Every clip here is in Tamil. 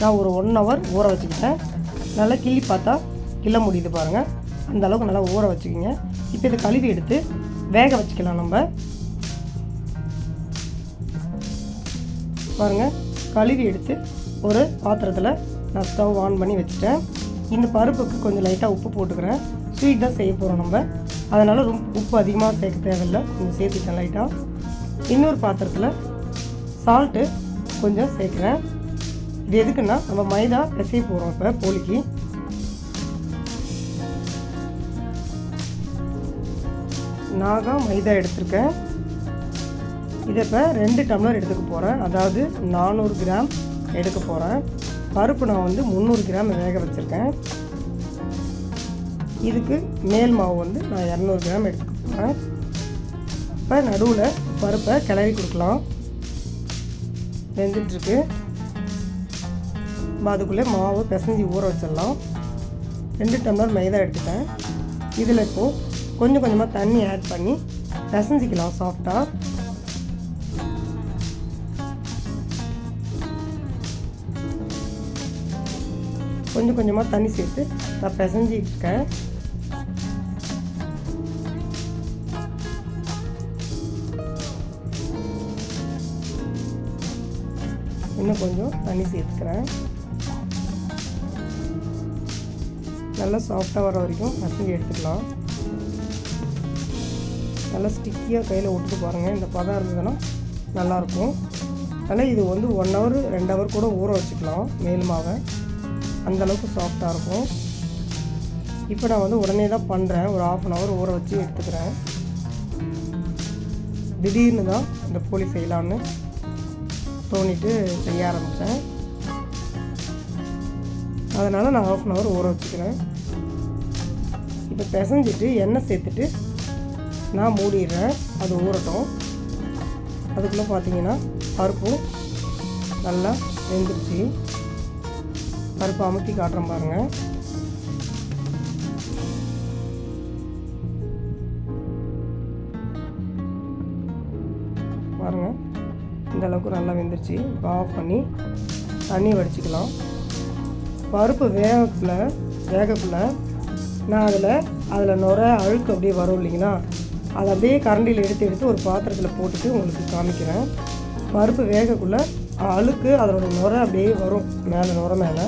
நான் ஒரு ஒன் ஹவர் ஊற வச்சுக்கிட்டேன். நல்லா கிள்ளி பார்த்தா கிள்ள முடியுது பாருங்கள் அந்த அளவுக்கு நல்லா ஊற வச்சுக்கிங்க. இப்போ இதை கழுவி எடுத்து வேக வச்சுக்கலாம் நம்ம. பாருங்கள் கழுவி எடுத்து ஒரு பாத்திரத்தில் நான் ஸ்டவ் ஆன் பண்ணி வச்சுட்டேன். இந்த பருப்புக்கு கொஞ்சம் லைட்டாக உப்பு போட்டுக்கிறேன். ஸ்வீட் தான் செய்ய போகிறோம் நம்ம. அதனால் ரொம்ப உப்பு அதிகமாக சேர்க்க தேவையில்லை. கொஞ்சம் சேர்த்துட்டேன் லைட்டாக இன்னொரு பாத்திரத்தில் சால்ட்டு கொஞ்சம் சேர்க்குறேன். இது எதுக்குன்னா நம்ம மைதா பிசைய போகிறோம் இப்போ போலிக்கு. நாகா மைதா எடுத்திருக்கேன். இதை இப்போ ரெண்டு டம்ளர் எடுத்துக்க போகிறேன் அதாவது நானூறு கிராம் எடுக்க போகிறேன் பருப்பு நான் வந்து முந்நூறு கிராம் வேக வச்சுருக்கேன். இதுக்கு மேல் மாவு வந்து நான் இரநூறு கிராம் எடுத்துக்க போகிறேன் இப்போ நடுவில் பருப்பை கிளறி கொடுக்கலாம். வெந்துட்டுருக்கு. அதுக்குள்ளே மாவு பிசைஞ்சு ஊற வச்சிடலாம். ரெண்டு டம்ளர் மைதா எடுத்துட்டேன். இதில் இப்போது கொஞ்சம் கொஞ்சமாக தண்ணி ஆட் பண்ணி பிசைஞ்சிக்கலாம் சாஃப்டாக கொஞ்சம் கொஞ்சமாக தண்ணி சேர்த்து நான் பிசைஞ்சிட்டு இருக்கேன் இன்னும் கொஞ்சம் தண்ணி சேர்த்துக்கிறேன். நல்லா சாஃப்டாக வர வரைக்கும் பசங்க எடுத்துக்கலாம். நல்லா ஸ்டிக்கியாக கையில் விட்டுட்டு பாருங்கள் இந்த பதம் இருந்ததுன்னா நல்லாயிருக்கும் அதனால் இது வந்து ஒன் ஹவர் ரெண்டு ஹவர் கூட ஊற வச்சுக்கலாம். மேல் மாவை. அந்தளவுக்கு சாஃப்டாக இருக்கும். இப்போ நான் வந்து உடனே தான் பண்ணுறேன் ஒரு ஆஃப் அன் ஹவர் ஊற வச்சு எடுத்துக்கிறேன். திடீர்னு தான் இந்த போலி செய்யலான்னு தோணிட்டு செய்ய ஆரம்பித்தேன் அதனால் நான் ஆஃப் அன் ஹவர் ஊற வச்சுக்கிறேன். இப்போ பிசைஞ்சிட்டு எண்ணெய் சேர்த்துட்டு நான் மூடிடுறேன். அது ஊறட்டும். அதுக்குள்ளே பார்த்தீங்கன்னா பருப்பும் நல்லா வெந்துருச்சு. பருப்பு அமுத்தி காட்டுறேன் பாருங்கள் பாருங்கள் இந்த அளவுக்கு நல்லா வெந்துருச்சு. இப்போ ஆஃப் பண்ணி தண்ணி வடிச்சிக்கலாம். பருப்பு வேகக்குள்ள வேகக்குள்ள நான் அதில் அதில் நுர அழுக்கு அப்படியே வரும் இல்லைங்களா? அதை அப்படியே கரண்டியில் எடுத்து எடுத்து ஒரு பாத்திரத்தில் போட்டுட்டு உங்களுக்கு காமிக்கிறேன். பருப்பு வேகக்குள்ளே அழுக்கு அதனோட நுர அப்படியே வரும் மேலே நுர மேலே.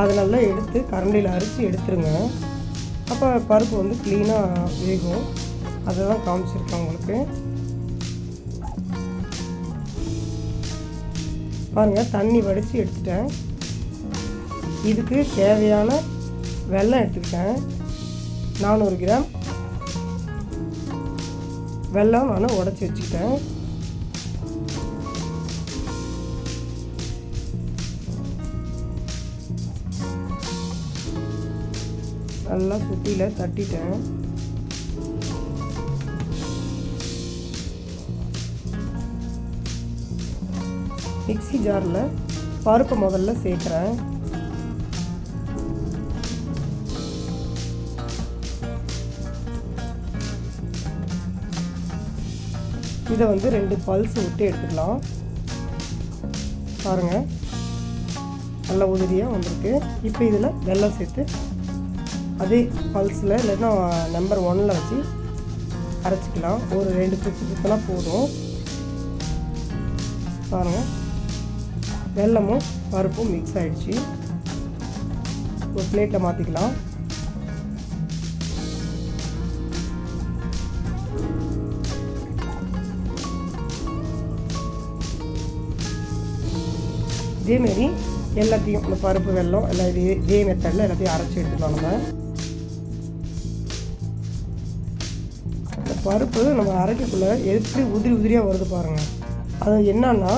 அதை நல்லா எடுத்து கரண்டியில் அரிச்சு எடுத்துருங்க. அப்போ பருப்பு வந்து க்ளீனாக வேகும். அதை தான் காமிச்சிருக்கேன் உங்களுக்கு. பாருங்கள் தண்ணி வடித்து எடுத்துட்டேன். இதுக்கு தேவையான வெல்லம் எடுத்துக்கிட்டேன் நானூறு கிராம் வெல்லம் நான் உடச்சி வச்சுக்கிட்டேன். நல்லா சுற்றியில் தட்டிட்டேன். மிக்சி ஜாரில் பருப்பு முதல்ல சேர்க்குறேன். இதை வந்து ரெண்டு பல்ஸ் விட்டு எடுத்துக்கலாம். பாருங்கள் நல்லா உதிரியாக வந்திருக்கு. இப்போ இதில் வெல்லம் சேர்த்து அதே பல்ஸில் இல்லைன்னா நம்பர் ஒன்னில் வச்சு அரைச்சிக்கலாம். ஒரு ரெண்டு சுற்று சுற்றினா போதும். பாருங்கள் வெல்லமும் பருப்பும் மிக்ஸ் ஆகிடுச்சு ஒரு பிளேட்டில் மாற்றிக்கலாம் இதேமாரி எல்லாத்தையும் இந்த பருப்பு வெல்லம் எல்லாம் இதே இதே மெத்தடில் எல்லாத்தையும் அரைச்சி எடுத்துக்கலாம் நம்ம. இந்த பருப்பு நம்ம அரைக்கக்குள்ளே எப்படி உதிரி உதிரியாக வருது பாருங்கள் அது என்னன்னா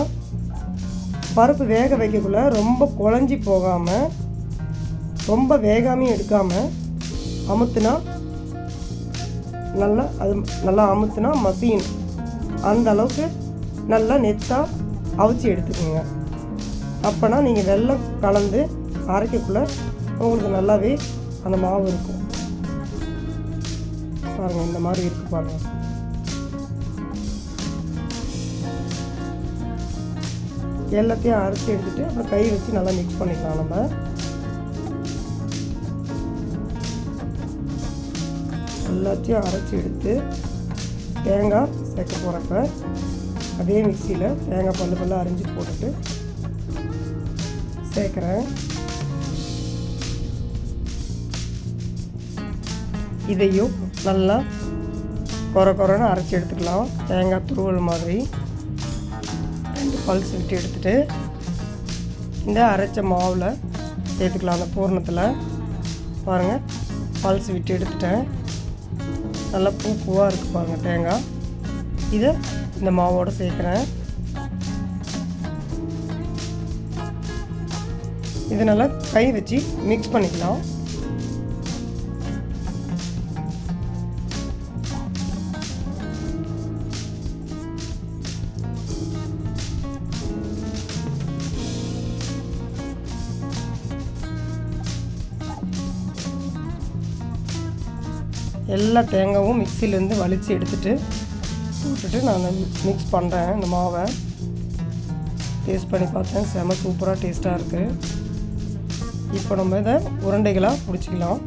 பருப்பு வேக வைக்கக்குள்ளே ரொம்ப குழஞ்சி போகாமல் ரொம்ப வேகாமையும் எடுக்காமல் அமுத்துனா நல்லா அது நல்லா அமுத்துனா மசியும் அந்த அளவுக்கு நல்லா நெத்தாக அவிச்சு எடுத்துக்கோங்க. அப்போனா நீங்கள் வெள்ளம் கலந்து அரைக்கக்குள்ள உங்களுக்கு நல்லாவே அந்த மாவு இருக்கும். பாருங்கள் இந்த மாதிரி இருக்கு பாருங்கள் எல்லாத்தையும் அரைச்சி எடுத்துட்டு அப்புறம் கை வச்சு நல்லா மிக்ஸ் பண்ணிக்கலாம் நம்ம. எல்லாத்தையும் அரைச்சி எடுத்து தேங்காய் சேர்க்க போகிறப்ப அதே மிக்சியில் தேங்காய் பல்லு பல்ல அரைஞ்சி போட்டுட்டு சேர்க்குறேன் இதையும் நல்லா குறை குறைன்னு அரைச்சி எடுத்துக்கலாம். தேங்காய் துருவல் மாதிரி. ரெண்டு பல்ஸ் விட்டு எடுத்துட்டு இந்த அரைச்ச மாவில் சேர்த்துக்கலாம் அந்த பூர்ணத்தில். பாருங்கள் பல்ஸ் விட்டு எடுத்துட்டேன். நல்லா பூ பூவாக இருக்குது பாருங்கள் தேங்காய். இதை இந்த மாவோடு சேர்க்குறேன். இது நல்லா கை வச்சு மிக்ஸ் பண்ணிக்கலாம். எல்லா தேங்காவும் மிக்சிலேருந்து வலித்து எடுத்துட்டு போட்டுட்டு நான் மிக்ஸ் பண்ணுறேன் இந்த மாவை. டேஸ்ட் பண்ணி பார்த்தேன். செம சூப்பராக டேஸ்ட்டாக இருக்குது இப்போ நம்ம இதை உருண்டைகளாக பிடிச்சிக்கலாம்.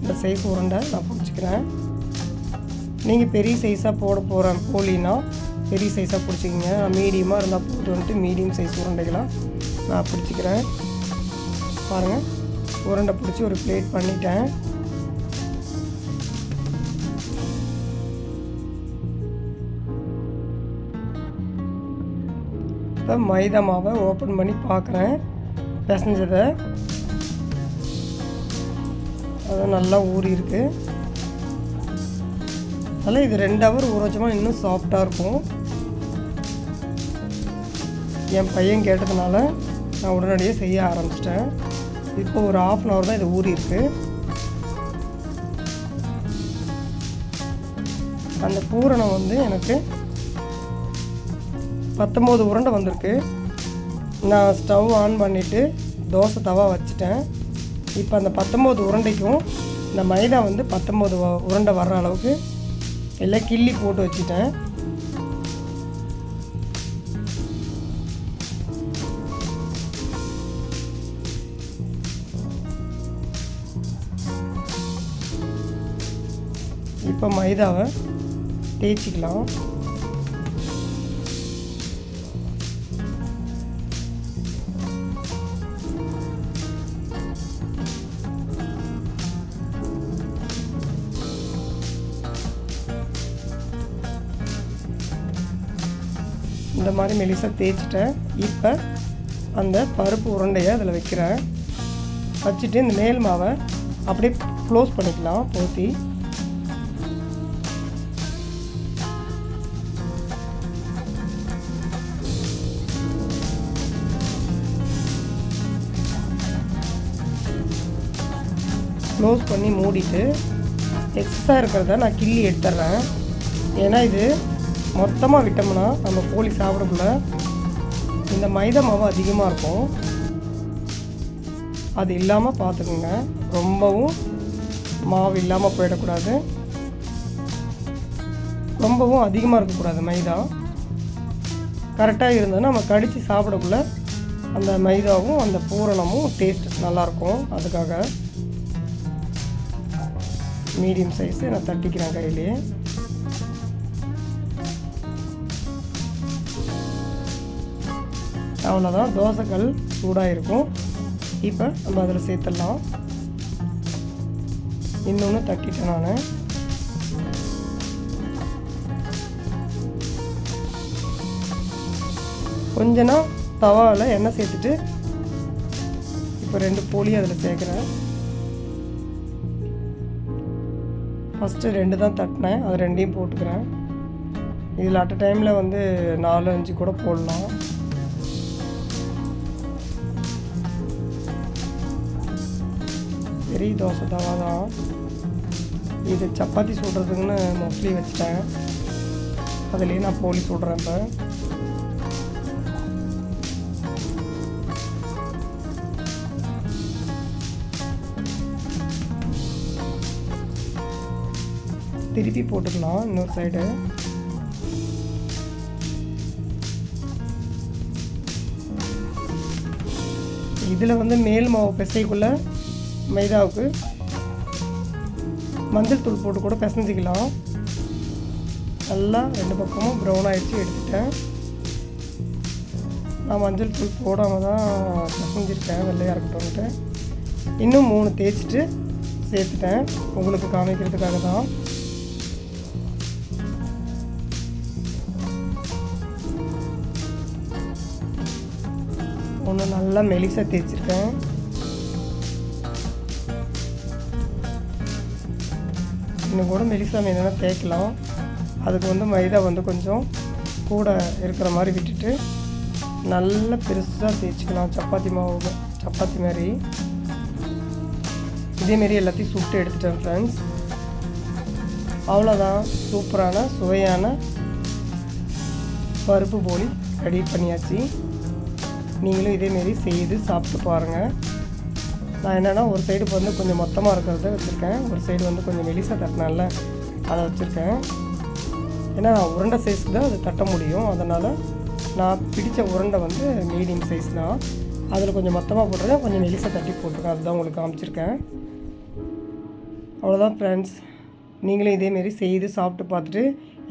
இந்த சைஸ் உருண்டை நான் பிடிச்சிக்கிறேன். நீங்கள் பெரிய சைஸாக போட போகிறேன் போலின்னா பெரிய சைஸாக பிடிச்சிக்கிங்க. மீடியமாக இருந்தால் போட்டு வந்துட்டு மீடியம் சைஸ் உருண்டைகளாக நான் பிடிச்சிக்கிறேன். பாருங்கள் உருண்டை பிடிச்சி ஒரு பிளேட் பண்ணிட்டேன். இப்போ மைதா மாவை ஓப்பன் பண்ணி பார்க்குறேன். பிசைஞ்சதை. அது நல்லா ஊறி இருக்கு. அதனால் இது ரெண்டு ஹவர் ஊற வச்சோமா இன்னும் சாஃப்டாக இருக்கும். என் பையன் கேட்டதுனால நான் உடனடியாக செய்ய ஆரம்பிச்சிட்டேன். இப்போ ஒரு ஆஃப் அன் ஹவர் தான் இது ஊறிருக்கு அந்த பூரணம் வந்து எனக்கு பத்தொம்போது உருண்டை வந்திருக்கு. நான் ஸ்டவ் ஆன் பண்ணிவிட்டு தோசை தவா வச்சுட்டேன். இப்போ அந்த பத்தொம்போது உருண்டைக்கும் இந்த மைதா வந்து பத்தொம்போது வ- உருண்டை வர்ற அளவுக்கு எல்லாம் கிள்ளி போட்டு வச்சுட்டேன். இப்போ மைதாவை தேய்ச்சிக்கலாம். இந்த மாதிரி மெலிசாக தேய்ச்சிட்டேன். இப்போ அந்த பருப்பு உருண்டையை அதில் வைக்கிறேன். வச்சுட்டு இந்த மேல் மாவை அப்படியே க்ளோஸ் பண்ணிக்கலாம் போத்தி க்ளோஸ் பண்ணி மூடிட்டு எக்ஸ்ட்ரா இருக்கிறத நான் கிள்ளி எடுத்துட்றேன் ஏன்னா இது மொத்தமாக விட்டோம்னா நம்ம கோழி சாப்பிடக்குள்ள இந்த மைதா மாவு அதிகமாக இருக்கும். அது இல்லாமல் பார்த்துக்குங்க ரொம்பவும் மாவு இல்லாமல் போயிடக்கூடாது. ரொம்பவும் அதிகமாக இருக்கக்கூடாது மைதா. கரெக்டாக இருந்ததுன்னா நம்ம கடித்து சாப்பிடக்குள்ள அந்த மைதாவும் அந்த பூரணமும் டேஸ்ட் நல்லாயிருக்கும். அதுக்காக மீடியம் சைஸு நான் தட்டிக்கிறேன் கையிலேயே. அவ்வளோதான் தோசைக்கல் சூடாக இருக்கும் இப்போ நம்ம அதில் சேர்த்துடலாம். இன்னொன்று தட்டிட்டேன் நான். கொஞ்சனா தவாவில் எண்ணெய் சேர்த்துட்டு இப்போ ரெண்டு போலி அதில் சேர்க்குறேன். ஃபஸ்ட்டு ரெண்டு தான் தட்டினேன். அது ரெண்டையும் போட்டுக்கிறேன். இதில் அட் டைமில் வந்து நாலு அஞ்சு கூட போடலாம். மாதிரி தோசை தவா தான் இது சப்பாத்தி சுடுறதுக்குன்னு மோஸ்ட்லி வச்சுட்டேன். அதுலேயே நான் போலி சுடுறேன் இப்போ. திருப்பி போட்டுக்கலாம் இன்னொரு சைடு இதில் வந்து மேல் மாவு பிசைக்குள்ளே மைதாவுக்கு மஞ்சள் தூள் போட்டு கூட பிசைஞ்சிக்கலாம். நல்லா ரெண்டு பக்கமும் ப்ரௌன் ஆகிடுச்சு எடுத்துட்டேன். நான் மஞ்சள் தூள் போடாமல் தான் பிசைஞ்சிருக்கேன் வெள்ளையாக இருக்கட்டும்ட்டு இன்னும் மூணு தேய்ச்சிட்டு சேர்த்துட்டேன். உங்களுக்கு காமிக்கிறதுக்காக தான். ஒன்று நல்லா மெலிசாக தேய்ச்சிருக்கேன். இன்னும் கூட மெலிசா வேணும்னா தேய்க்கலாம். அதுக்கு வந்து மைதா வந்து கொஞ்சம் கூட இருக்கிற மாதிரி விட்டுட்டு நல்லா பெருசாக தேய்ச்சிக்கலாம். சப்பாத்தி மாவு சப்பாத்தி மாதிரி. இதேமாரி எல்லாத்தையும் சுட்டு எடுத்துட்டேன் ஃப்ரெண்ட்ஸ் அவ்வளோதான் சூப்பரான சுவையான பருப்பு போலி ரெடி பண்ணியாச்சு. நீங்களும் இதேமாரி செய்து சாப்பிட்டு பாருங்கள் நான் என்னென்னா ஒரு சைடு வந்து கொஞ்சம் மொத்தமாக இருக்கிறத வச்சுருக்கேன். ஒரு சைடு வந்து கொஞ்சம் மெலிசாக தட்டினால அதை வச்சுருக்கேன். ஏன்னா நான் உருண்டை சைஸ்க்கு தான் அது தட்ட முடியும். அதனால் நான் பிடித்த உருண்டை வந்து மீடியம் சைஸ் தான். அதில் கொஞ்சம் மொத்தமாக போட்டிருக்கேன் கொஞ்சம் மெலிசாக தட்டி போட்டிருக்கேன் அதுதான் உங்களுக்கு காமிச்சிருக்கேன். அவ்வளோதான் ஃப்ரெண்ட்ஸ் நீங்களும் இதேமாரி செய்து சாப்பிட்டு பார்த்துட்டு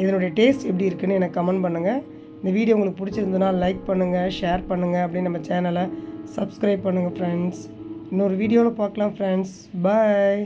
இதனுடைய டேஸ்ட் எப்படி இருக்குன்னு எனக்கு கமெண்ட் பண்ணுங்கள் இந்த வீடியோ உங்களுக்கு பிடிச்சிருந்ததுன்னா லைக் பண்ணுங்கள் ஷேர் பண்ணுங்கள் அப்படின்னு நம்ம சேனலை சப்ஸ்கிரைப் பண்ணுங்கள் ஃப்ரெண்ட்ஸ் இன்னொரு வீடியோவில் பார்க்கலாம் ஃப்ரெண்ட்ஸ் பாய்